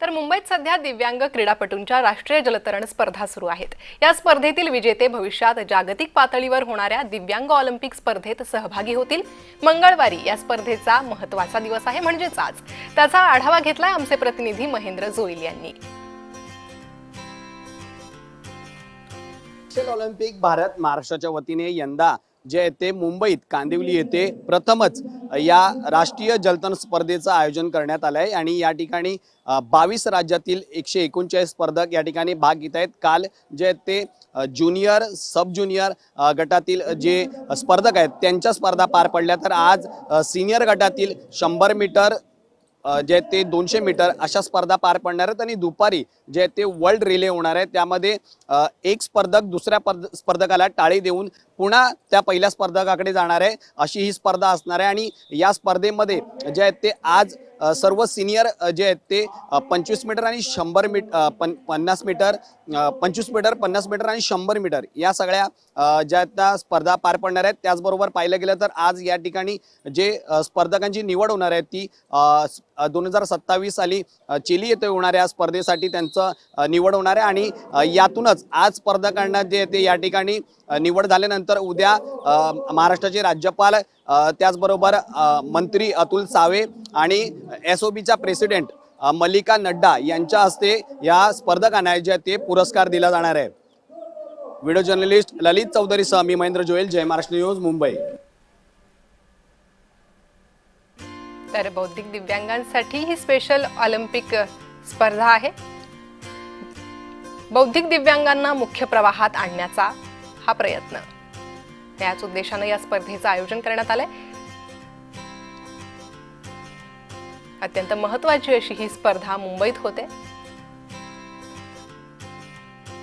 तर मुंबईत सध्या दिव्यांग क्रीडापटूंच्या राष्ट्रीय जलतरण स्पर्धा सुरू आहेत. या स्पर्धेतील विजेते भविष्यात जागतिक पातळीवर होणाऱ्या दिव्यांग ऑलिम्पिक स्पर्धेत सहभागी होतील. मंगळवारी या स्पर्धेचा महत्त्वाचा दिवस आहे म्हणजेच आज. त्याचा आढावा घेतलाय आमचे प्रतिनिधी महेंद्र जोईल यांनी. ऑलिम्पिक भारत महाराष्ट्राच्या वतीने यंदा जे आहे ते मुंबईत कांदिवली येथे प्रथमच या राष्ट्रीय जलतरण स्पर्धेचं आयोजन करण्यात आलं आहे आणि या ठिकाणी बावीस राज्यातील एकशे एकोणचाळीस स्पर्धक या ठिकाणी भाग घेत आहेत. काल जे आहेत ते ज्युनियर सब ज्युनियर गटातील जे स्पर्धक आहेत त्यांच्या स्पर्धा पार पडल्या. तर आज सिनियर गटातील शंभर मीटर जे आहेत ते दोनशे मीटर अशा स्पर्धा पार पडणार आहेत आणि दुपारी जे आहेत ते वर्ल्ड रिले होणार आहे त्यामध्ये एक स्पर्धक दुसऱ्या स्पर्धकाला टाळी देऊन पुन्हा त्या पहिल्या स्पर्धकाकडे जाणार आहे अशी ही स्पर्धा असणार आहे. आणि या स्पर्धेमध्ये जे आहेत ते आज सर्व सिनियर जे आहेत ते पंचवीस मीटर आणि शंभर मीट पन पन्नास मीटर पंचवीस मीटर पन्नास मीटर आणि शंभर मीटर या सगळ्या ज्या त्या स्पर्धा पार पडणार आहेत. त्याचबरोबर पाहिलं गेलं तर आज या ठिकाणी जे स्पर्धकांची निवड होणार आहे ती दोन हजार सत्तावीस साली चिली येथे होणाऱ्या स्पर्धेसाठी त्यांचं निवड होणार आहे आणि यातूनच आज स्पर्धकांना जे ते या ठिकाणी निवड झाल्यानंतर उद्या महाराष्ट्राचे राज्यपाल त्याचबरोबर मंत्री अतुल सावे आणि एस ओ बीचा प्रेसिडेंट मल्लिका नड्डा यांच्या हस्ते या स्पर्धकांना जे ते पुरस्कार दिला जाणार आहे. व्हिडिओ जर्नलिस्ट ललित चौधरीसह मी महेंद्र जोयल जय महाराष्ट्र न्यूज मुंबई. तर बौद्धिक दिव्यांगांसाठी ही स्पेशल ऑलिम्पिक स्पर्धा आहे. बौद्धिक दिव्यांगांना मुख्य प्रवाहात आणण्याचा हा प्रयत्न. याच उद्देशानं या स्पर्धेचं आयोजन करण्यात आलंय. अत्यंत महत्वाची अशी ही स्पर्धा मुंबईत होते.